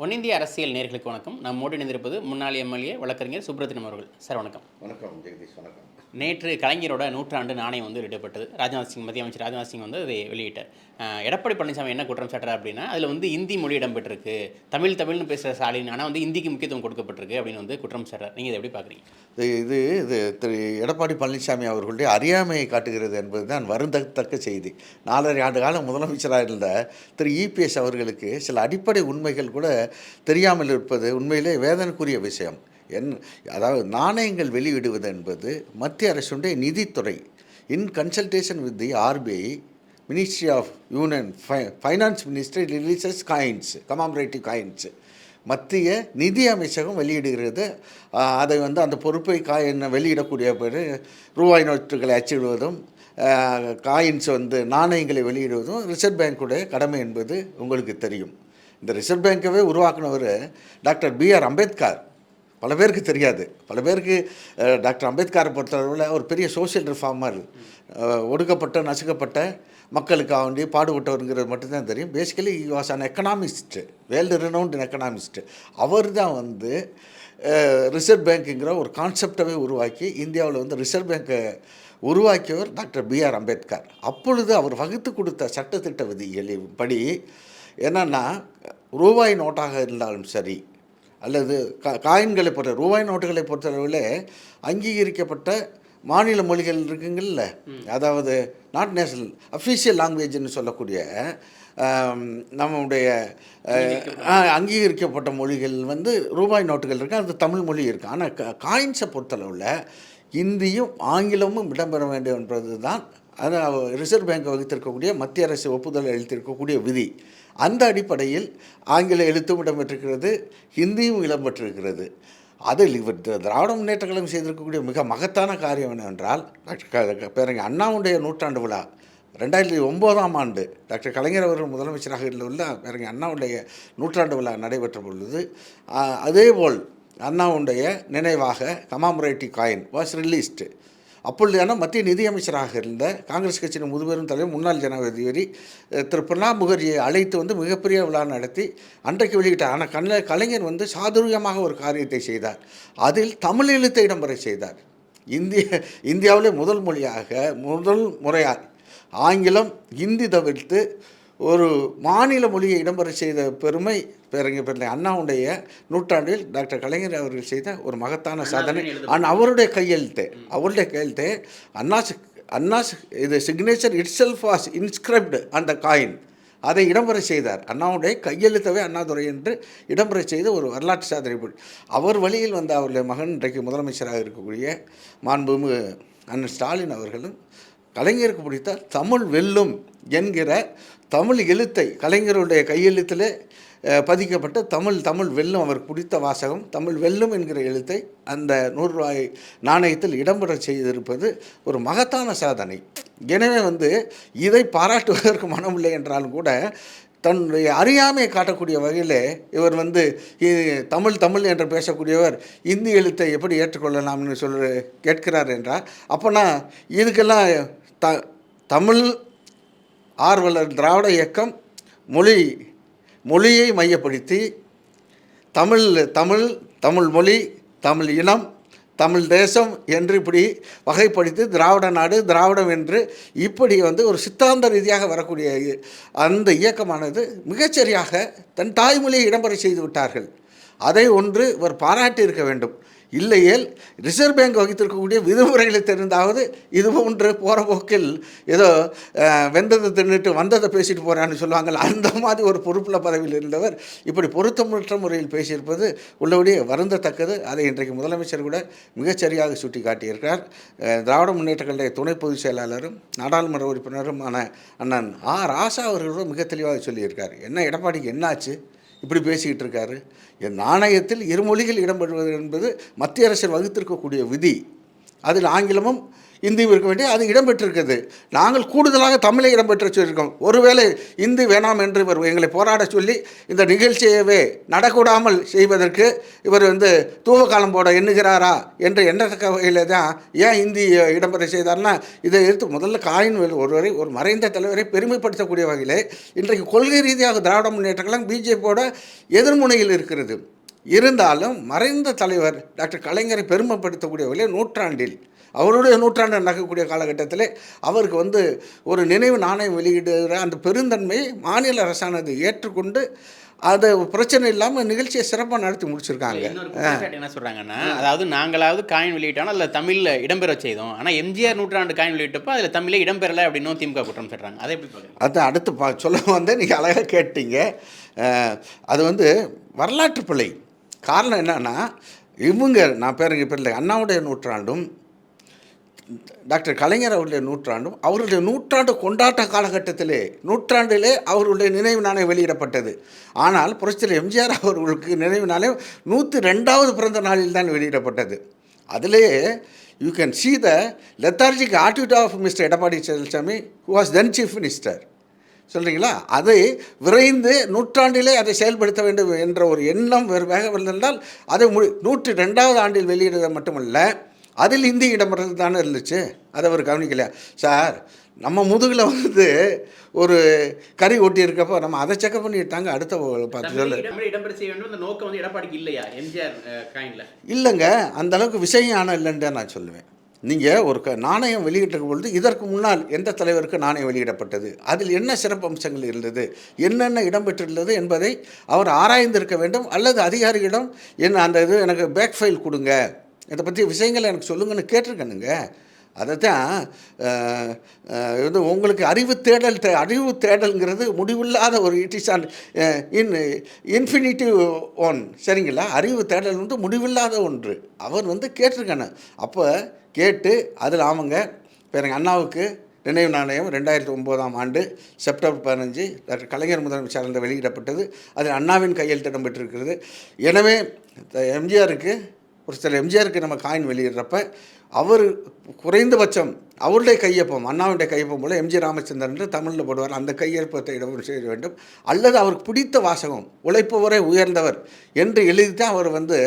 ஒன்னிந்திய அரசியல் நேர்களுக்கு வணக்கம். நம்மோடு இணைந்திருப்பது முன்னாள் எம்எல்ஏ வழக்கறிஞர் சுப்ரத்தினம் அவர்கள். சார் வணக்கம். வணக்கம் ஜெகதீஷ் வணக்கம். நேற்று கலைஞரோட நூற்றாண்டு நாணயம் வந்து வெளியிடப்பட்டது ராஜ்நாத் சிங் மத்திய அமைச்சர் ராஜ்நாத் சிங் வந்து அதை வெளியிட்டார். எடப்பாடி பழனிசாமி என்ன குற்றம் சாட்டுறார் அப்படின்னா அதில் வந்து இந்தி மொழி இடம்பெற்றிருக்கு. தமிழ் தமிழ்னு பேசுகிற ஸ்டாலின் ஆனால் வந்து இந்திக்கு முக்கியத்துவம் கொடுக்கப்பட்டிருக்கு அப்படின்னு வந்து குற்றம் சாட்டுறார். நீங்கள் இதை எப்படி பார்க்குறீங்க இது இது இது திரு எடப்பாடி பழனிசாமி அவர்களுடைய அறியாமையை காட்டுகிறது என்பது தான் வருந்தத்தக்க செய்தி. நாலரை ஆண்டு காலம் முதலமைச்சராக இருந்த திரு இபிஎஸ் அவர்களுக்கு சில அடிப்படை உண்மைகள் கூட தெரியாமல் இருப்பது உண்மையிலே வேதனைக்குரிய விஷயம். என் அதாவது நாணயங்கள் வெளியிடுவது என்பது மத்திய அரசுடைய நிதித்துறை. In consultation with the RBI ministry of union finance ministry releases coins commemorative coins மத்திய நிதி அமைச்சகம் வெளியிடுகிறது. அதை வந்து அந்த பொறுப்பை காயின் வெளியிடக்கூடிய பேர் ரூபாய் நோட்டுகளை அச்சிடுவதும் காயின்ஸ் வந்து நாணயங்களை வெளியிடுவதும் ரிசர்வ் பேங்க்குடைய கடமை என்பது உங்களுக்கு தெரியும். இந்த ரிசர்வ் பேங்கவே உருவாக்குனவர் டாக்டர் பி ஆர் அம்பேத்கர். பல பேருக்கு தெரியாது. பல பேருக்கு டாக்டர் அம்பேத்கரை பொறுத்தளவில் ஒரு பெரிய சோஷியல் ரிஃபார்மர் ஒடுக்கப்பட்ட நசுக்கப்பட்ட மக்களுக்காக வேண்டி பாடுபட்டவருங்கிறது மட்டும்தான் தெரியும். Basically was an economist world renowned economist அவர் தான் வந்து ரிசர்வ் பேங்க்குங்கிற ஒரு கான்செப்டவே உருவாக்கி இந்தியாவில் வந்து ரிசர்வ் பேங்க்கை உருவாக்கியவர் டாக்டர் பி ஆர் அம்பேத்கர். அப்பொழுது அவர் வகுத்து கொடுத்த சட்டத்திட்ட விதிகளின் படி என்னன்னா ரூபாய் நோட்டாக இருந்தாலும் சரி அல்லது கா காயின்களை பொறுத்த ரூபாய் நோட்டுகளை பொறுத்தளவில் அங்கீகரிக்கப்பட்ட மாநில மொழிகள் இருக்குங்கள்ல. அதாவது நாட் நேஷனல் அஃபீஷியல் லாங்குவேஜ்னு சொல்லக்கூடிய நம்முடைய அங்கீகரிக்கப்பட்ட மொழிகள் வந்து ரூபாய் நோட்டுகள் இருக்குது அது தமிழ் மொழி இருக்குது ஆனால் க காயின்ஸை பொறுத்தளவில் இந்தியும் ஆங்கிலமும் இடம்பெற வேண்டும் என்பது தான் அது ரிசர்வ் பேங்க் வகுத்திருக்கக்கூடிய மத்திய அரசு ஒப்புதல் அளித்திருக்கக்கூடிய விதி. அந்த அடிப்படையில் ஆங்கில எழுத்தும் இடம்பெற்றிருக்கிறது ஹிந்தியும் இடம்பெற்றிருக்கிறது. அதில் இவர் திராவிட முன்னேற்ற கழகம் செய்திருக்கக்கூடிய மிக மகத்தான காரியம் என்னவென்றால் டாக்டர் பேரங்க அண்ணாவுடைய நூற்றாண்டு விழா ரெண்டாயிரத்தி ஒம்போதாம் ஆண்டு டாக்டர் கலைஞர் அவர்கள் முதலமைச்சராக உள்ள பேரங்க அண்ணாவுடைய நூற்றாண்டு விழா நடைபெற்ற பொழுது அதேபோல் அண்ணாவுடைய நினைவாக கமாமுரேட்டி காயின் வாஸ் ரிலீஸ்டு அப்பொழுதான மத்திய நிதியமைச்சராக இருந்த காங்கிரஸ் கட்சியின் முதுபெரும் தலைவர் முன்னாள் ஜனாதிபதி திரு பிரணாப் முகர்ஜியை அழைத்து வந்து மிகப்பெரிய விழா நடத்தி அன்றைக்கு வெளியிட்டார். ஆனால் கண்ண கலைஞர் வந்து சாதுரியமாக ஒரு காரியத்தை செய்தார். அதில் தமிழ் எழுத்தை இடம்பெற செய்தார். இந்திய இந்தியாவிலே முதல் மொழியாக முதல் முறையாக ஆங்கிலம் இந்தி தவிர்த்து ஒரு மாநில மொழியை இடம்பெற செய்த பெருமை பேரறிஞர் பிள்ளை அண்ணாவுடைய நூற்றாண்டில் டாக்டர் கலைஞர் அவர்கள் செய்த ஒரு மகத்தான சாதனை. ஆனால் அவருடைய கையெழுத்து அவருடைய கையெழுத்து அண்ணாஸ் அண்ணாஸ் இது signature it self was inscribed அந்த காயின் அதை இடம்பெற செய்தார். அண்ணாவுடைய கையெழுத்தவே அண்ணாதுரை என்று இடம்பெற செய்த ஒரு வரலாற்று சாதனை. அவர் வழியில் வந்த அவருடைய மகன் இன்றைக்கு முதலமைச்சராக இருக்கக்கூடிய மாண்புமிகு அண்ணன் ஸ்டாலின் அவர்களும் கலைஞருக்கு பிடித்த தமிழ் வெல்லும் என்கிற தமிழ் எழுத்தை கலைஞருடைய கையெழுத்தில் பதிக்கப்பட்ட தமிழ் தமிழ் வெல்லும் அவர் பிடித்த வாசகம் தமிழ் வெல்லும் என்கிற எழுத்தை அந்த நூறு ரூபாய் நாணயத்தில் இடம்பெற செய்திருப்பது ஒரு மகத்தான சாதனை. எனவே வந்து இதை பாராட்டுவதற்கு மனமில்லை என்றாலும் கூட தன்னுடைய அறியாமையை காட்டக்கூடிய வகையில் இவர் வந்து தமிழ் தமிழ் என்று பேசக்கூடியவர் இந்தி எழுத்தை எப்படி ஏற்றுக்கொள்ளலாம்னு சொல்ல கேட்கிறார் என்றால் அப்போனா இதுக்கெல்லாம் த தமிழ் ஆர்வலர் திராவிட இயக்கம் மொழி மொழியை மையப்படுத்தி தமிழ் தமிழ் தமிழ் மொழி தமிழ் இனம் தமிழ் தேசம் என்று இப்படி வகைப்படுத்தி திராவிட நாடு திராவிடம் என்று இப்படி வந்து ஒரு சித்தாந்த ரீதியாக வரக்கூடிய அந்த இயக்கமானது மிகச்சரியாக தன் தாய்மொழியை இடம்பெற செய்து விட்டார்கள். அதை ஒன்று இவர் பாராட்டி இருக்க வேண்டும். இல்லையேல் ரிசர்வ் பேங்க் வகித்திருக்கக்கூடிய விதிமுறைகளை தெரிந்தாவது இது போன்று போகிற போக்கில் ஏதோ வெந்ததை தின்னுட்டு வந்ததை பேசிட்டு போகிறான்னு சொல்லுவாங்கல்ல அந்த மாதிரி ஒரு பொறுப்பில் பதவியில் இருந்தவர் இப்படி பொருத்தமற்ற முறையில் பேசியிருப்பது உள்ளபடியே வருந்தத்தக்கது. அதை இன்றைக்கு முதலமைச்சர் கூட மிகச்சரியாக சுட்டி காட்டியிருக்கிறார் திராவிட முன்னேற்ற கழக துணை பொதுச் செயலாளரும் நாடாளுமன்ற உறுப்பினருமான அண்ணன் ஆ. ராசா அவர்கள் மிக தெளிவாக சொல்லியிருக்கார். என்ன எடப்பாடிக்கு என்னாச்சு? இப்படி பேசிக்கிட்டு இருக்காரு. என் நாணயத்தில் இருமொழிகள் இடம்பெறுவது என்பது மத்திய அரசு வகுத்திருக்கக்கூடிய விதி. அதில் ஆங்கிலமும் இந்தியும் இருக்க வேண்டிய அது இடம்பெற்றிருக்கிறது. நாங்கள் கூடுதலாக தமிழை இடம்பெற்ற சொல்லியிருக்கோம் ஒருவேளை இந்தி வேணாம் என்று இவர் எங்களை போராட சொல்லி இந்த நிகழ்ச்சியவே நடக்கூடாமல் செய்வதற்கு இவர் வந்து தூவகாலம் போட எண்ணுகிறாரா என்று எண்ணத்தக்க வகையில் தான் ஏன் இந்தி இடம்பெற செய்தார்னா இதை எடுத்து முதல்ல காயின் ஒருவரை ஒரு மறைந்த தலைவரை பெருமைப்படுத்தக்கூடிய வகையில் இன்றைக்கு கொள்கை ரீதியாக திராவிட முன்னேற்றங்களாம் பிஜேபியோட எதிர்முனையில் இருக்கிறது. இருந்தாலும் மறைந்த தலைவர் டாக்டர் கலைஞரை பெருமைப்படுத்தக்கூடிய வகையில் நூற்றாண்டில் அவருடைய நூற்றாண்டு நடக்கக்கூடிய காலகட்டத்தில் அவருக்கு வந்து ஒரு நினைவு நாணயம் வெளியிடுகிற அந்த பெருந்தன்மை மாநில அரசானது ஏற்றுக்கொண்டு அது பிரச்சனை இல்லாமல் நிகழ்ச்சியை சிறப்பாக நடத்தி முடிச்சிருக்காங்க. என்ன சொல்றாங்கன்னா அதாவது நாங்களாவது காயின் வெளியிட்டோம் அதில் தமிழில் இடம்பெற செய்தோம். ஆனால் எம்ஜிஆர் நூற்றாண்டு காயின் வெளியிட்டப்போ அதில் தமிழே இடம்பெறல அப்படின்னு திமுக குற்றம் சாட்டுறாங்க அதை எப்படி அதான் அடுத்து பா சொல்ல வந்து நீங்கள் அழகாக கேட்டீங்க. அது வந்து வரலாற்று பிழை. காரணம் என்னன்னா இவங்க நான் பேருங்க இல்லை அண்ணாவுடைய நூற்றாண்டும் டாக்டர் கலைஞர் அவருடைய நூற்றாண்டும் அவருடைய நூற்றாண்டு கொண்டாட்ட காலகட்டத்திலே நூற்றாண்டிலே அவருடைய நினைவு நாணயம் வெளியிடப்பட்டது. ஆனால் புரட்சியில் எம்ஜிஆர் அவர்களுக்கு நினைவு நாணயம் நூற்றி ரெண்டாவது பிறந்த நாளில் தான் வெளியிடப்பட்டது. அதிலேயே you can see the lethargic attitude of Mister Edappadi Palaniswami who was then chief minister சொல்கிறீங்களா அதை விரைந்து நூற்றாண்டிலே அதை செயல்படுத்த வேண்டும் என்ற ஒரு எண்ணம் வேறு வேக வந்திருந்தால் அதை மு நூற்றி ரெண்டாவது ஆண்டில் வெளியிடுவது மட்டுமல்ல அதில் இந்தி இடம்பெறது தானே இருந்துச்சு. அதை அவர் கவனிக்கலையா சார் நம்ம முதுகில் வந்து ஒரு கறி ஒட்டி இருக்கப்போ நம்ம அதை செக்கப் பண்ணிட்டாங்க அடுத்த பத்து சொல்லு. நோக்கம் வந்து எடப்பாடிக்கு இல்லையா? எம்ஜிஆர் காயின்ல இல்லைங்க. அந்த அளவுக்கு விஷயம் ஆனால் இல்லைன்னு நான் சொல்லுவேன். நீங்கள் ஒரு க நாணயம் வெளியிட்ட பொழுது இதற்கு முன்னால் எந்த தலைவருக்கு நாணயம் வெளியிடப்பட்டது? அதில் என்ன சிறப்பு அம்சங்கள் இருந்தது? என்னென்ன இடம்பெற்றிருந்தது என்பதை அவர் ஆராய்ந்திருக்க வேண்டும். அல்லது அதிகாரிகளிடம் என்ன அந்த இது எனக்கு பேக் ஃபைல் கொடுங்க. இதை பற்றி விஷயங்களை எனக்கு சொல்லுங்கன்னு கேட்டிருக்கணுங்க. அதை தான் இது உங்களுக்கு அறிவு தேடல் தே அறிவு தேடல்ங்கிறது முடிவில்லாத ஒரு it is and in infinitive one. சரிங்களா? அறிவு தேடல் வந்து முடிவில்லாத ஒன்று. அவர் வந்து கேட்டிருக்கணும். அப்போ கேட்டு அதில் ஆமாங்க இப்போ எங்கள் அண்ணாவுக்கு நினைவு நாணயம் ரெண்டாயிரத்தி ஒம்போதாம் ஆண்டு செப்டம்பர் பதினஞ்சு டாக்டர் கலைஞர் முதலமைச்சர் வெளியிடப்பட்டது. அதில் அண்ணாவின் கையெழுத்திடம் பெற்றிருக்கிறது எனவே எம்ஜிஆருக்கு ஒரு சில எம்ஜிஆருக்கு நம்ம காயின் வெளியிடுறப்ப அவர் குறைந்தபட்சம் அவருடைய கையொப்பம் அண்ணாவுடைய கையொப்பம் போல் எம்ஜி ராமச்சந்திரன் தமிழில் போடுவார். அந்த கையொப்பத்தை இடம் செய்ய வேண்டும். அல்லது அவருக்கு பிடித்த வாசகம் உழைப்பவரே உயர்ந்தவர் என்று எழுதி தான் அவர் வந்து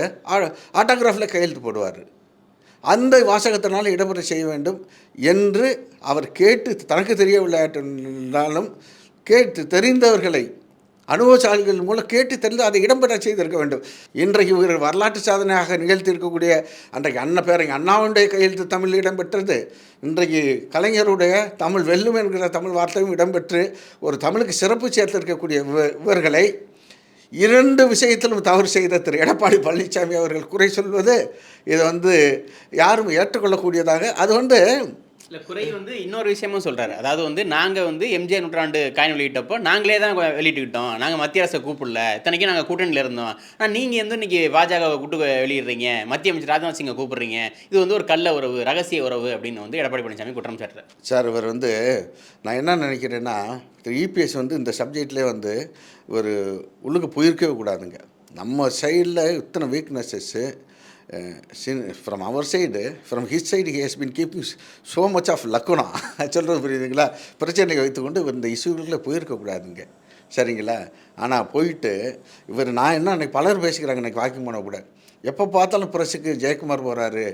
ஆட்டோகிராஃபில் கையெழுத்து போடுவார். அந்த வாசகத்தினால் இடம்பெற செய்ய வேண்டும் என்று அவர் கேட்டு தனக்கு தெரியவில்லை என்றாலும் கேட்டு தெரிந்தவர்களை அனுபவசாலிகள் மூலம் கேட்டு தெரிந்து அதை இடம்பெற செய்திருக்க வேண்டும். இன்றைக்கு இவர் வரலாற்று சாதனையாக நிகழ்த்தியிருக்கக்கூடிய அன்றைக்கு அண்ண பேரங்க அண்ணாவுடைய கையெழுத்து தமிழ் இடம்பெற்றது இன்றைக்கு கலைஞருடைய தமிழ் வெல்லும் என்கிற தமிழ் வார்த்தையும் இடம்பெற்று ஒரு தமிழுக்கு சிறப்பு சேர்த்திருக்கக்கூடிய இவர்களை இரண்டு விஷயத்திலும் தவறு செய்த திரு எடப்பாடி பழனிசாமி அவர்கள் குறை சொல்வது இது வந்து யாரும் ஏற்றுக்கொள்ளக்கூடியதாக. அது வந்து இல்லை குறை வந்து இன்னொரு விஷயமும் சொல்கிறாரு அதாவது வந்து நாங்கள் வந்து எம்ஜிஆர் நூற்றாண்டு காயின் வெளியிட்டப்போ நாங்களே தான் வெளியிட்டுக்கிட்டோம். நாங்கள் மத்திய அரசை கூப்பிடல. இத்தனைக்கும் நாங்கள் கூட்டணியில் இருந்தோம். ஆனால் நீங்கள் வந்து இன்னைக்கு பாஜகவை கூட்டு வெளியிடுறீங்க? மத்திய அமைச்சர் ராஜ்நாத் சிங்கை கூப்பிடுறீங்க? இது வந்து ஒரு கள்ள உறவு ரகசிய உறவு அப்படின்னு வந்து எடப்பாடி பழனிசாமி குற்றம் சாட்டுறாரு. சார் இவர் வந்து நான் என்ன நினைக்கிறேன்னா திரு இபிஎஸ் வந்து இந்த சப்ஜெக்ட்லேயே வந்து ஒரு உள்ளுக்கு போயிருக்கவே கூடாதுங்க. நம்ம சைடில் இத்தனை weaknesses from our side from his side he has been keeping so much of lacuna சொல்கிறது புரியுதுங்களா? பிரச்சனையை வைத்துக்கொண்டு இவர் இந்த இஷ்யூக்குள்ளே போயிருக்கக்கூடாதுங்க சரிங்களா? ஆனால் போயிட்டு இவர் நான் என்ன அன்றைக்கி பலர் பேசிக்கிறாங்க இன்றைக்கி வாக்கிங் போன கூட. எப்போ பார்த்தாலும் பிரஸுக்கு ஜெயக்குமார் போகிறாரு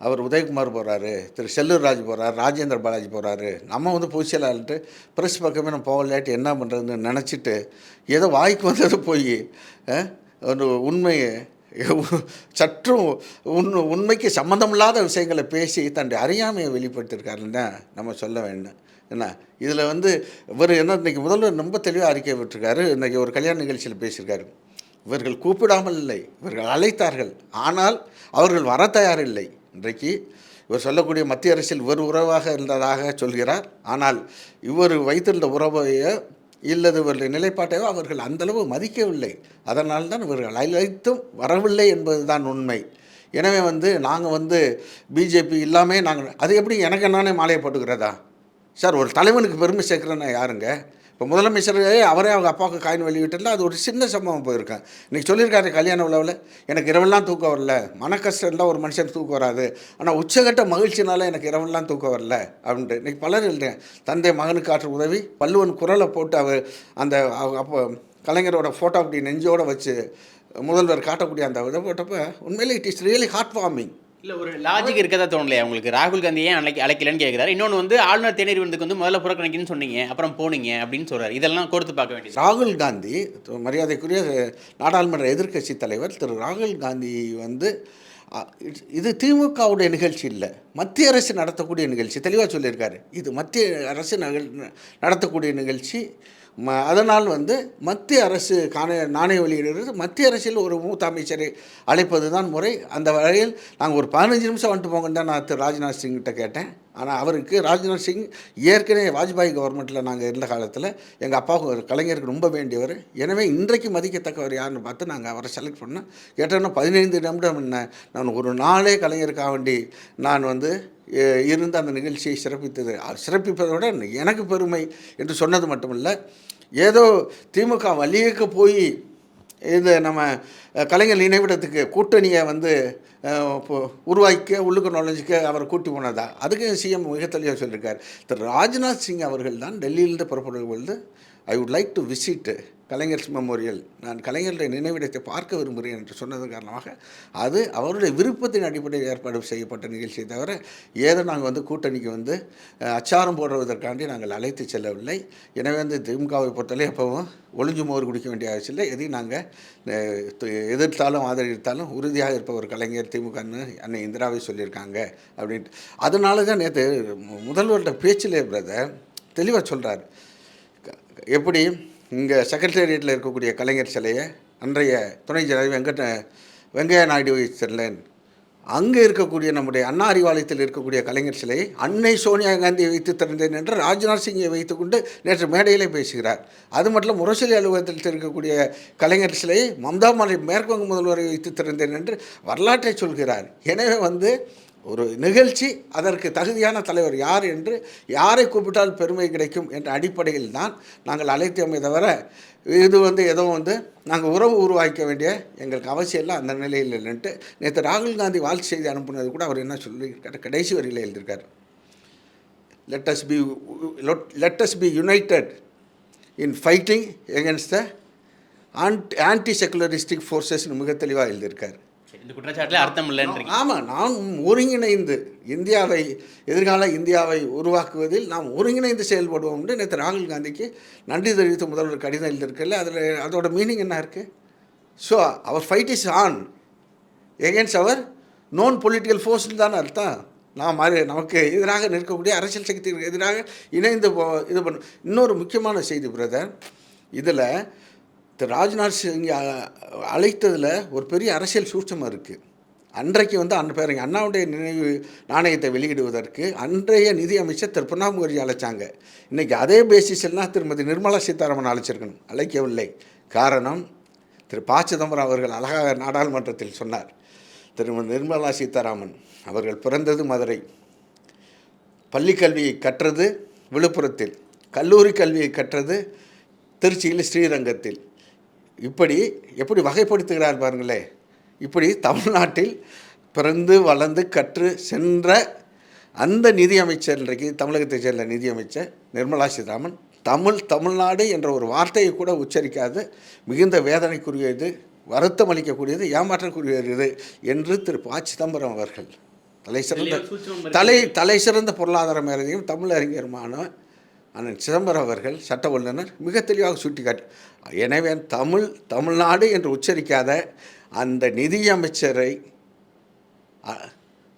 அவர் உதயகுமார் போகிறாரு திரு செல்லூர் ராஜ் போகிறார் ராஜேந்திர பாலாஜி போகிறாரு நம்ம வந்து பொதுச்செயலாளர்ட்டு ப்ரெஸ் பக்கமே நம்ம போகலாட்டி என்ன பண்ணுறதுன்னு நினச்சிட்டு ஏதோ வாய்க்கு வந்தது போய் ஒரு உண்மையை சற்றும் உண் உண்மைக்கு சம்மந்தமில்லாத விஷயங்களை பேசி தன்னுடைய அறியாமையை வெளிப்படுத்தியிருக்காருன்னு தான் நம்ம சொல்ல வேண்டும் என்ன? இதில் வந்து இவர் என்ன இன்றைக்கி முதல்வர் ரொம்ப தெளிவாக அறிக்கை விட்டுருக்காரு. இன்றைக்கி ஒரு கல்யாண நிகழ்ச்சியில் பேசியிருக்காரு. இவர்கள் கூப்பிடாமல் இல்லை. இவர்கள் அழைத்தார்கள். ஆனால் அவர்கள் வர தயாரில்லை. இன்றைக்கு இவர் சொல்லக்கூடிய மத்திய அரசில் இவர் உறவாக இருந்ததாக சொல்கிறார். ஆனால் இவர் வைத்திருந்த உறவையை இல்லது இவர்களுடைய நிலைப்பாட்டையோ அவர்கள் அந்தளவு மதிக்கவில்லை. அதனால் தான் இவர்கள் அழைத்தும் வரவில்லை என்பதுதான் உண்மை. எனவே வந்து நாங்கள் வந்து பிஜேபி இல்லாமல் நாங்கள் அது எப்படி எனக்கு நானே மாலையை போட்டுக்கிறதா? சார் ஒரு தலைவனுக்கு பெருமை சேர்க்குறேன்னா யாருங்க? இப்போ முதலமைச்சரே அவரே அவங்க அப்பாவுக்கு காயின் வெளியிட்டிருந்தா அது ஒரு சின்ன சம்பவம் போயிருக்கேன் இன்றைக்கி சொல்லியிருக்காரு கல்யாண உழவில் எனக்கு இரவெல்லாம் தூக்கம் வரல. மன கஷ்டம் இருந்தால் ஒரு மனுஷன் தூக்கம் வராது. ஆனால் உச்சகட்ட மகிழ்ச்சினால எனக்கு இரவெல்லாம் தூக்கம் வரல அப்படின்ட்டு. இன்றைக்கி பலர் எழுதுறேன் தந்தை மகனுக்கு ஆற்ற உதவி வள்ளுவன் குரலை போட்டு அவர் அந்த அப்போ கலைஞரோட ஃபோட்டோ அப்படி நெஞ்சோடு வச்சு முதல்வர் காட்டக்கூடிய அந்த இதை போட்டப்போ உண்மையிலே it is really heart warming இல்லை ஒரு லாஜிக் இருக்கதா தோணலையா உங்களுக்கு? ராகுல் காந்தி ஏன் அழைக்க அழைக்கலன்னு கேட்குறாரு இன்னொன்று வந்து ஆளுநர் தேநீர் விருந்துக்கு வந்து முதல்ல புறக்கணிக்கணும்னு சொன்னீங்க அப்புறம் போனீங்க அப்படின்னு சொல்றாரு. இதெல்லாம் கொடுத்து பார்க்க வேண்டியது. ராகுல் காந்தி மரியாதைக்குரிய நாடாளுமன்ற எதிர்க்கட்சி தலைவர் திரு ராகுல் காந்தி வந்து இது- திமுகவுடைய நிகழ்ச்சி இல்லை. மத்திய அரசு நடத்தக்கூடிய நிகழ்ச்சி. தெளிவாக சொல்லியிருக்காரு. இது மத்திய அரசு நடத்தக்கூடிய நிகழ்ச்சி. ம அதனால் வந்து மத்திய அரசு காண நாணய வெளியிடுகிறது. மத்திய அரசில் ஒரு மூத்த அமைச்சரை அழைப்பது தான் முறை. அந்த வகையில் நாங்கள் ஒரு பதினஞ்சு நிமிஷம் வந்துட்டு போங்கன்னு தான் நான் திரு ராஜ்நாத் சிங்கிட்ட கேட்டேன். ஆனால் அவருக்கு ராஜ்நாத் சிங் ஏற்கனவே வாஜ்பாய் கவர்மெண்ட்டில் நாங்கள் இருந்த காலத்தில் எங்கள் அப்பாவுக்கு ஒரு கலைஞருக்கு ரொம்ப வேண்டியவர். எனவே இன்றைக்கு மதிக்கத்தக்கவர் யாருன்னு பார்த்து நாங்கள் அவரை செலக்ட் பண்ணோம் கேட்டோன்னா பதினைந்து நிமிடம் என்ன? நான் ஒரு நாளே கலைஞருக்காக வேண்டி நான் வந்து இருந்து அந்த நிகழ்ச்சியை சிறப்பித்தது. சிறப்பிப்பதை விட எனக்கு பெருமை என்று சொன்னது மட்டுமல்ல ஏதோ திமுக வழியக்க போய் இது நம்ம கலைஞர் நினைவிடத்துக்கு கூட்டணியை வந்து அஹ், உருவாக்கிக்க உள்ளுக்கு நுழைஞ்சிக்க அவரை கூட்டி போனதா? அதுக்கு சிஎம் மிக தெளிவாக சொல்லியிருக்கார் திரு ராஜ்நாத் சிங் அவர்கள் தான் டெல்லியிலிருந்து புறப்படும் பொழுது I would like to visit Kalaignar memorial நான் கலைஞருடைய நினைவிடத்தை பார்க்க விரும்புகிறேன் என்று சொன்னதன் காரணமாக அது அவருடைய விருப்பத்தின் அடிப்படையில் ஏற்பாடு செய்யப்பட்ட நிகழ்ச்சியை தவிர ஏதோ நாங்கள் வந்து கூட்டணிக்கு வந்து அச்சாரம் போடுவதற்காண்டி நாங்கள் அழைத்து செல்லவில்லை. எனவே வந்து திமுகவை பொறுத்தவரை எப்பவும் ஒளிஞ்சு மோர் குடிக்க வேண்டிய அவசியம் இல்லை. எதையும் நாங்கள் எதிர்த்தாலும் ஆதரித்தாலும் உறுதியாக இருப்ப ஒரு கலைஞர் திமுகன்னு அன்னை இந்திராவை சொல்லியிருக்காங்க அப்படின்ட்டு. அதனால தான் நேற்று முதல்வர்கிட்ட பேச்சிலே பிரதர் தெளிவாக சொல்கிறார் எப்படி இங்கே செக்ரட்டேரியட்டில் இருக்கக்கூடிய கலைஞர் சிலையை அன்றைய துணை ஜனாதிபதி வெங்கட வெங்கையா நாயுடு வைத்திருந்தேன். அங்கே இருக்கக்கூடிய நம்முடைய அண்ணா அறிவாலயத்தில் இருக்கக்கூடிய கலைஞர் சிலை அன்னை சோனியா காந்தியை வைத்து திறந்தேன் என்று ராஜ்நாத் சிங்கை வைத்துக்கொண்டு நேற்று மேடையிலே பேசுகிறார். அது மட்டும் முரசொலி அலுவலகத்தில் இருக்கக்கூடிய கலைஞர் சிலை மம்தா மாலை மேற்குவங்க முதல்வரை வைத்து திறந்தேன் என்று வரலாற்றை சொல்கிறார். எனவே வந்து ஒரு நிகழ்ச்சி அதற்கு தகுதியான தலைவர் யார் என்று யாரை கூப்பிட்டால் பெருமை கிடைக்கும் என்ற அடிப்படையில் தான் நாங்கள் அழைத்தோமே தவிர இது வந்து ஏதோ வந்து நாங்கள் உறவு உருவாக்க வேண்டிய எங்களுக்கு அவசியம் இல்லை. அந்த நிலையில் இல்லைன்ட்டு நேற்று ராகுல் காந்தி வாழ்த்து செய்தி அனுப்புனது கூட அவர் என்ன சொல்லியிருக்காரு கடைசி வரியில் எழுதியிருக்காரு. Let be let let be be in fighting against the the anti secularistic forces மிக தெளிவாக எழுதியிருக்காரு. இந்த குற்றச்சாட்டில் அர்த்தம் இல்லைன்றீங்க. ஆமாம் நாம் ஒருங்கிணைந்து இந்தியாவை எதிர்கால இந்தியாவை உருவாக்குவதில் நாம் ஒருங்கிணைந்து செயல்படுவோம் என்று நேற்று ராகுல் காந்திக்கு நன்றி தெரிவித்த முதல்வர் கடிதம் எழுதியிருக்கல அதில் அதோட மீனிங் என்ன இருக்குது so our fight is on against our non political ஃபோர்ஸ்னு தானே அர்த்தம். நாம் அது நமக்கு எதிராக நிற்கக்கூடிய அரசியல் சக்திகளுக்கு எதிராக இணைந்து போ இது பண்ண இன்னொரு முக்கியமான செய்தி பிரதர் இதில் திரு ராஜ்நாத் சிங் அழைத்ததில் ஒரு பெரிய அரசியல் சூட்சமாக இருக்குது அன்றைக்கு வந்து அன்று பேருங்க அண்ணாவுடைய நினைவு நாணயத்தை வெளியிடுவதற்கு அன்றைய நிதி அமைச்சர் திரு. பிரணாப் முகர்ஜி அழைச்சாங்க. இன்றைக்கி அதே பேசிஸ்லாம் திருமதி நிர்மலா சீதாராமன் அழைச்சிருக்கணும். அழைக்கவில்லை. காரணம் திரு. ப. சிதம்பரம் அவர்கள் அழகாக நாடாளுமன்றத்தில் சொன்னார். திருமதி நிர்மலா சீதாராமன் அவர்கள் பிறந்தது மதுரை. பள்ளிக்கல்வியை கற்றது விழுப்புரத்தில். கல்லூரி கல்வியை கற்றது திருச்சியில் ஸ்ரீரங்கத்தில். இப்படி எப்படி வகைப்படுத்துகிறார் பாருங்களே இப்படி தமிழ்நாட்டில் பிறந்து வளர்ந்து கற்று சென்ற அந்த நிதியமைச்சர் இன்றைக்கு தமிழகத்தைச் சேர்ந்த நிதியமைச்சர் நிர்மலா சீதாராமன் தமிழ் தமிழ்நாடு என்ற ஒரு வார்த்தையை கூட உச்சரிக்காது மிகுந்த வேதனைக்குரியது வருத்தம் அளிக்கக்கூடியது ஏமாற்றக்கூடியது என்று திரு ப சிதம்பரம் அவர்கள் தலை சிறந்த. தலை தலை சிறந்த பொருளாதார மேலதையும் தமிழறிஞருமான அண்ணன் சிதம்பரம் அவர்கள் சட்ட வல்லுநர் மிக தெளிவாக சுட்டிக்காட்டி எனவே தமிழ் தமிழ்நாடு என்று உச்சரிக்காத அந்த நிதியமைச்சரை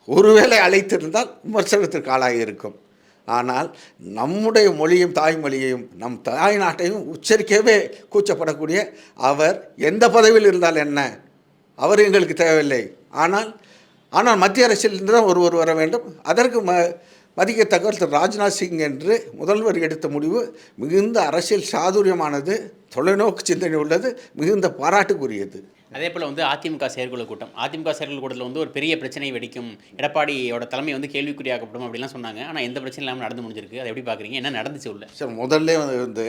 ஒருவேளை அழைத்திருந்தால் விமர்சனத்திற்கு ஆளாகியிருக்கும் ஆனால் நம்முடைய மொழியும் தாய்மொழியையும் நம் தாய் நாட்டையும் உச்சரிக்கவே கூச்சப்படக்கூடிய அவர் எந்த பதவியில் இருந்தால் என்ன? அவர் எங்களுக்கு தேவையில்லை. ஆனால் ஆனால் மத்திய அரசிலிருந்து தான் ஒருவர் வர வேண்டும். அதற்கு ம மதிக்கத்தக்கவர் திரு ராஜ்நாத் சிங் என்று முதல்வர் எடுத்த முடிவு மிகுந்த அரசியல் சாதுரியமானது தொலைநோக்கு சிந்தனை உள்ளது மிகுந்த பாராட்டுக்குரியது. அதே போல் வந்து அதிமுக செயற்குழு கூட்டம். அதிமுக செயற்குழு கூட்டத்தில் வந்து ஒரு பெரிய பிரச்சனை வெடிக்கும். எடப்பாடியோட தலைமை வந்து கேள்விக்குறியாக்கப்படும் அப்படிலாம் சொன்னாங்க. ஆனால் எந்த பிரச்சனையும் இல்லாமல் நடந்து முடிஞ்சிருக்கு. அதை எப்படி பார்க்குறீங்க என்ன நடந்துச்சு உள்ள? சார் முதல்ல வந்து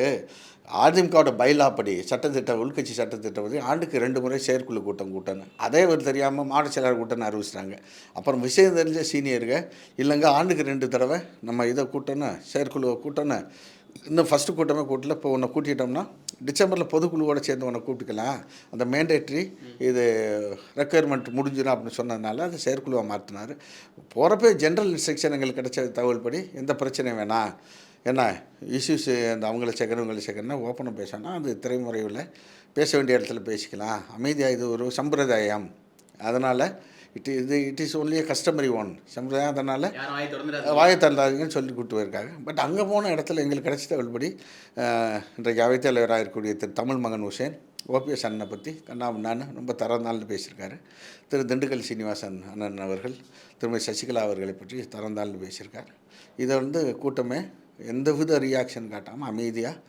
அதிமுகவோட பைலா படி சட்டத்திட்டம் உள்கட்சி சட்டத்திட்டம் வந்து ஆண்டுக்கு ரெண்டு முறை செயற்குழு கூட்டம் கூட்டணும் அதே ஒரு தெரியாமல் மாவட்ட செயலாளர் கூட்டம்னு அறிவிச்சிட்டாங்க. அப்புறம் விஷயம் தெரிஞ்ச சீனியருங்க இல்லைங்க ஆண்டுக்கு ரெண்டு தடவை நம்ம இதை கூட்டணும் செயற்குழுவை கூட்டணும் இன்னும் ஃபஸ்ட்டு கூட்டமே கூட்டல. இப்போ உன்னை கூட்டிட்டோம்னா டிசம்பரில் பொதுக்குழுவோடு சேர்ந்து உன்னை கூப்பிட்டுக்கலாம். அந்த மேண்டேட்ரி இது ரெக்குயர்மெண்ட் முடிஞ்சிடும் அப்படின்னு சொன்னதுனால அதை செயற்குழுவாக மாற்றினார் போகிறப்ப ஜென்ரல் இன்ஸ்ட்ரக்ஷன் எங்களுக்கு கிடைச்ச தகவல் படி எந்த பிரச்சனையும் வேணாம். என்ன இஷ்யூஸ் அந்த அவங்கள சேர்க்கணும் இவங்களை சேர்க்கணும்னா ஓப்பனாக பேசணும் அது திரைமுறையில் பேச வேண்டிய இடத்துல பேசிக்கலாம். அமைதியாக இது ஒரு சம்பிரதாயம். அதனால் இட் இது it is only customary one சம்பிரதாயம் அதனால் வாயை தந்தாதீங்கன்னு சொல்லி கூப்பிட்டு போயிருக்காங்க. பட் அங்கே போன இடத்துல எங்களுக்கு கிடைச்ச தகவல்படி இன்றைக்கு அவைத்தலைவராக இருக்கக்கூடிய திரு தமிழ் மகன் ஹுசேன் ஓபிஎஸ் அண்ணனை பற்றி கண்ணாமண்ணான்னு ரொம்ப தரந்தாள்னு பேசியிருக்காரு. திரு திண்டுக்கல் சீனிவாசன் அண்ணன் அவர்கள் திருமதி சசிகலா அவர்களை பற்றி தரந்தாள்னு பேசியிருக்காரு. இதை வந்து கூட்டமே எந்தவித ரியாக்ஷன் காட்டாமல் அமைதியாக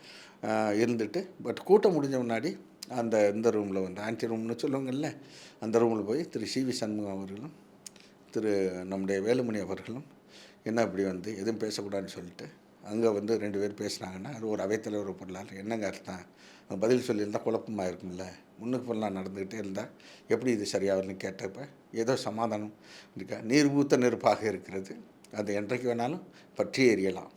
இருந்துட்டு பட் கூட்டம் முடிஞ்ச முன்னாடி அந்த இந்த ரூமில் வந்து ஆன்டி ரூம்னு சொல்லுவாங்கல்ல அந்த ரூமில் போய் திரு சி வி சண்முகம் அவர்களும் திரு நம்முடைய வேலுமணி அவர்களும் என்ன இப்படி வந்து எதுவும் பேசக்கூடாதுன்னு சொல்லிட்டு அங்கே வந்து ரெண்டு பேர் பேசுனாங்கன்னா அது ஒரு அவைத்தலைவர் பொருளாளர் என்னங்க அர்த்தம்? பதில் சொல்லியிருந்தால் குழப்பமாக இருக்கும்ல? முன்னுக்கு பொருளாக நடந்துக்கிட்டே இருந்தால் எப்படி இது சரியாகுதுன்னு கேட்டப்ப ஏதோ சமாதானம் இருக்கா? நீர் ஊத்த நெருப்பாக இருக்கிறது. அது என்றைக்கு வேணாலும் பற்றி எறியலாம்.